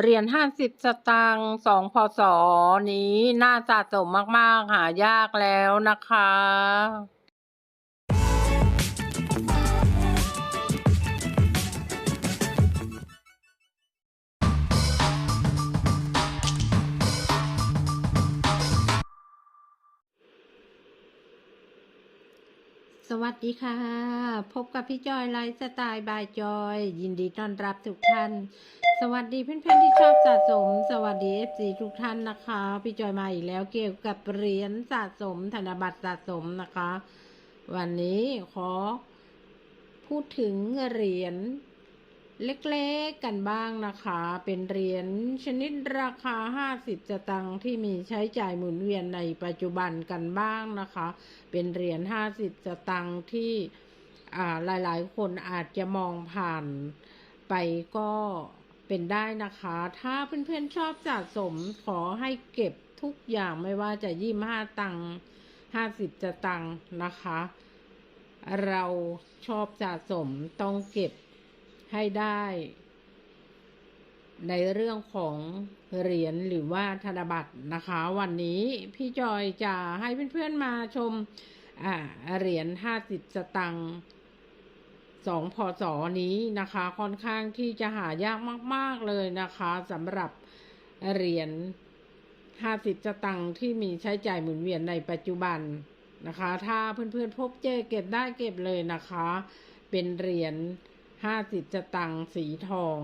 เหรียญห้าสิบสตางค์สองพศนี้น่าสะสมมาก ๆ หายากแล้วนะคะ สวัสดีค่ะ พบกับพี่จอยไลฟ์สไตล์บายจอย ยินดีต้อนรับทุกท่าน สวัสดีเพื่อนๆที่ชอบสะสม สวัสดีเอฟซีทุกท่านนะคะ พี่จอยมาอีกแล้วเกี่ยวกับเหรียญสะสมธนบัตรสะสมนะคะ วันนี้ขอพูดถึงเหรียญ เล็กๆกันบ้างนะคะ เป็นเหรียญชนิดราคา 50สตางค์ที่มีใช้จ่ายหมุนเวียนในปัจจุบันกันบ้างนะคะ เป็นเหรียญ50สตางค์ที่อ่าหลายๆ คนอาจจะมองผ่านไปก็เป็นได้นะคะ ถ้าเพื่อนๆชอบสะสมขอให้เก็บทุกอย่างไม่ว่าจะยี่ห้าตังห้าสิบสตังนะคะ เราชอบสะสมต้องเก็บ ให้ได้ ในเรื่องของเหรียญหรือว่าธนบัตรนะคะ วันนี้พี่จอยจะให้เพื่อนๆมาชมอ่าเหรียญห้าสิบสตังค์สองพศนี้นะคะ ค่อนข้างที่จะหายากมาก ๆเลยนะคะสำหรับเหรียญห้าสิบสตังค์ที่มีใช้จ่ายหมุนเวียนในปัจจุบันนะคะ ถ้าเพื่อนๆพบเจอเก็บได้เก็บเลยนะคะ เป็นเหรียญ ห้าสิบสตังสีทอง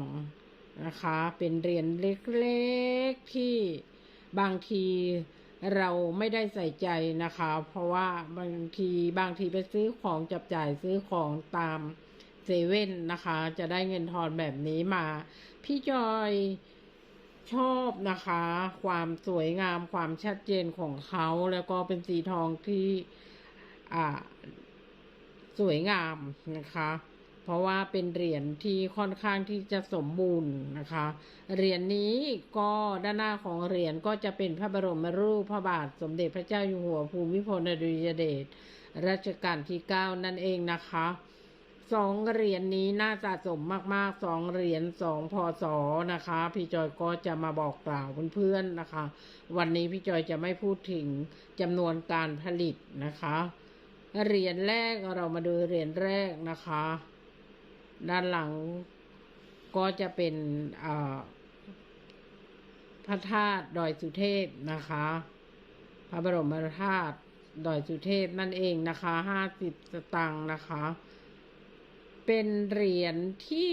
นะคะ เป็นเหรียญเล็กๆที่บางทีเราไม่ได้ใส่ใจนะคะ เพราะว่าบางทีบางทีไปซื้อของจับจ่ายซื้อของตามเซเว่นนะคะ จะได้เงินทอนแบบนี้มา พี่จอยชอบนะคะ ความสวยงามความชัดเจนของเขาแล้วก็เป็นสีทองที่ อ่า สวยงามนะคะ เพราะว่าเป็นเหรียญที่ค่อนข้างที่จะสมบูรณ์นะคะ เหรียญนี้ก็ด้านหน้าของเหรียญก็จะเป็นพระบรมรูปพระบาทสมเด็จพระเจ้าอยู่หัวภูมิพลอดุลยเดชรัชกาลที่เก้านั่นเองนะคะสองเหรียญนนี้น่าสะสมมากๆสองเหรียญสองพศนะคะ พี่จอยก็จะมาบอกกล่าวเพื่อนๆนะคะ วันนี้พี่จอยจะไม่พูดถึงจำนวนการผลิตนะคะ เหรียญแรกเรามาดูเหรียญแรกนะคะ ด้านหลังก็จะเป็นพระธาตุดอยสุเทพนะคะ พระบรมธาตุดอยสุเทพนั่นเองนะคะห้าสิบสตางค์นะคะ เป็นเหรียญที่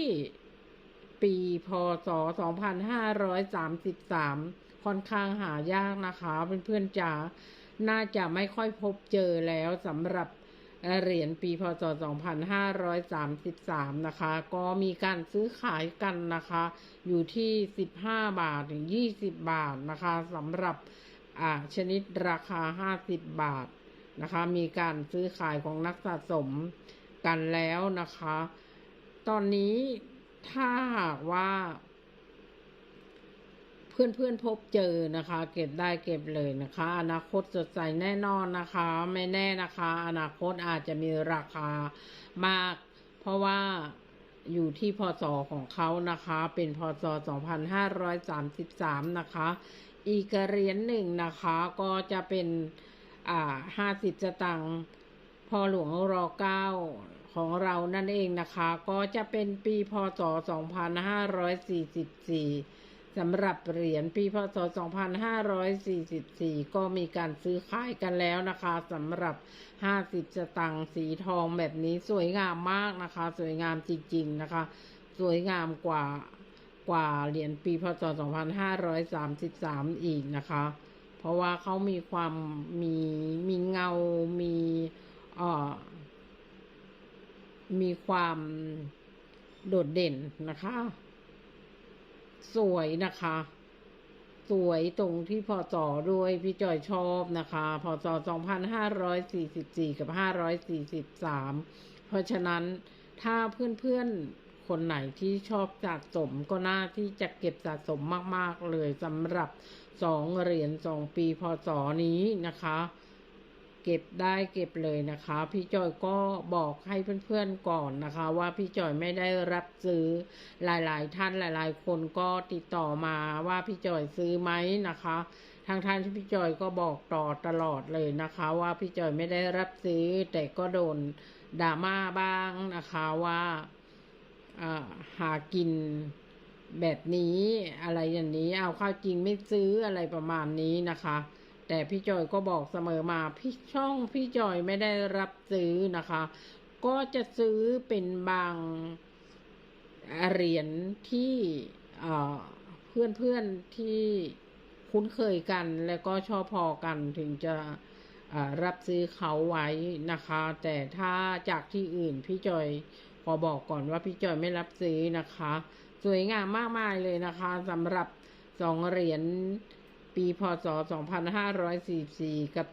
ปีพศสองพันห้าร้อยสามสิบสามค่อนข้างหายากนะคะ เพื่อนๆจ๋าน่าจะไม่ค่อยพบเจอแล้วสำหรับ เหรียญปีพศ 2533 นะคะ ก็มีการซื้อขายกันนะคะ อยู่ที่ 15 บาทถึง 20 บาทนะคะสำหรับอ่าชนิดราคา 50 บาทนะคะ มีการซื้อขายของนักสะสมกันแล้วนะคะ ตอนนี้ถ้าหากว่า เพื่อนเพื่อนพบเจอนะคะ เก็บได้เก็บเลยนะคะ อนาคตสดใสแน่นอนนะคะ ไม่แน่นะคะ อนาคตอาจจะมีราคามาก เพราะว่าอยู่ที่พศของเขานะคะ เป็นพศ 2533 นะคะ อีกเหรียญหนึ่งนะคะ ก็จะเป็นอ่า50สตังค์พอหลวงรอเก้าของเรานั่นเองนะคะ ก็จะเป็นปีพศ 2544 สำหรับเหรียญปีพศ 2544 ก็มีการซื้อขายกันแล้วนะคะสำหรับ 50 สตังค์สีทองแบบนี้สวยงามมากนะคะ สวยงามจริง ๆ นะคะ สวยงามกว่ากว่าเหรียญปีพศ 2533 อีกนะคะ เพราะว่าเขามีความมีมีเงา มีเอ่อมีความโดดเด่นนะคะ สวยนะคะ สวยตรงที่พอจอด้วยพี่จอยชอบนะคะพอจอ2544 กับ 543 เพราะฉะนั้นถ้าเพื่อนๆ คนไหนที่ชอบสะสมก็น่าที่จะเก็บสะสมมากๆเลยสำหรับสองเหรียญสองปีพศนี้นะคะ เก็บได้เก็บเลยนะคะ พี่จอยก็บอกให้เพื่อนๆก่อนนะคะ ว่าพี่จอยไม่ได้รับซื้อหลายๆ ท่านหลาย ๆ คนก็ติดต่อมาว่าพี่จอยซื้อไหมนะคะทางท่านที่พี่จอยก็บอกต่อตลอดเลยนะคะ ว่าพี่จอยไม่ได้รับซื้อ แต่ก็โดนดราม่าบ้างนะคะว่าหากินแบบนี้อะไรอย่างนี้ เอาข้าวจริงไม่ซื้ออะไรประมาณนี้นะคะ แต่พี่จอยก็บอกเสมอมาพี่ช่องพี่จอยไม่ได้รับซื้อนะคะ ก็จะซื้อเป็นบางเหรียญที่เพื่อนเพื่อนๆที่คุ้นเคยกันแล้วก็ชอบพอกันถึงจะรับซื้อเขาไว้นะคะ แต่ถ้าจากที่อื่นพี่จอยขอบอกก่อนว่าพี่จอยไม่รับซื้อนะคะ สวยงามมากมายเลยนะคะสำหรับสองเหรียญ ปีพศ 2544 กับ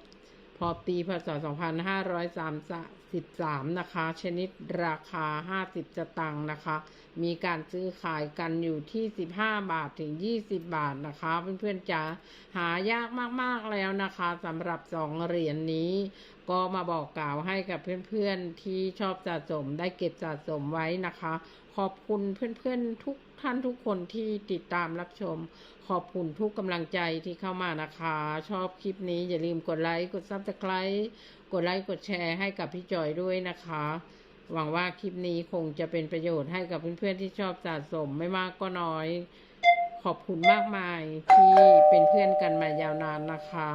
พอปีพศ 2533 นะคะ ชนิดราคา 50สตางค์นะคะ มีการซื้อขายกันอยู่ที่ 15 บาทถึง 20 บาทนะคะ เพื่อนๆจ๋าหายากมากๆแล้วนะคะสำหรับสองเหรียญนนี้ ก็มาบอกกล่าวให้กับเพื่อนๆที่ชอบสะสมได้เก็บสะสมไว้นะคะ ขอบคุณเพื่อนๆทุก ท่านทุกคนที่ติดตามรับชม ขอบคุณทุกกำลังใจที่เข้ามานะคะ ชอบคลิปนี้อย่าลืมกดไลค์กดซับสไคร b e กดไลค์กดแชร์ให้กับพี่จอยด้วยนะคะ หวังว่าคลิปนี้คงจะเป็นประโยชน์ให้กับเพื่อนๆที่ชอบสะสมไม่มากก็น้อย ขอบคุณมากมายที่เป็นเพื่อนกันมายาวนานนะคะ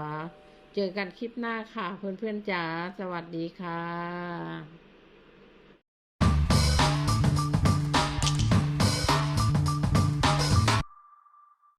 เจอกันคลิปหน้าค่ะเพื่อนๆจ๋าสวัสดีค่ะ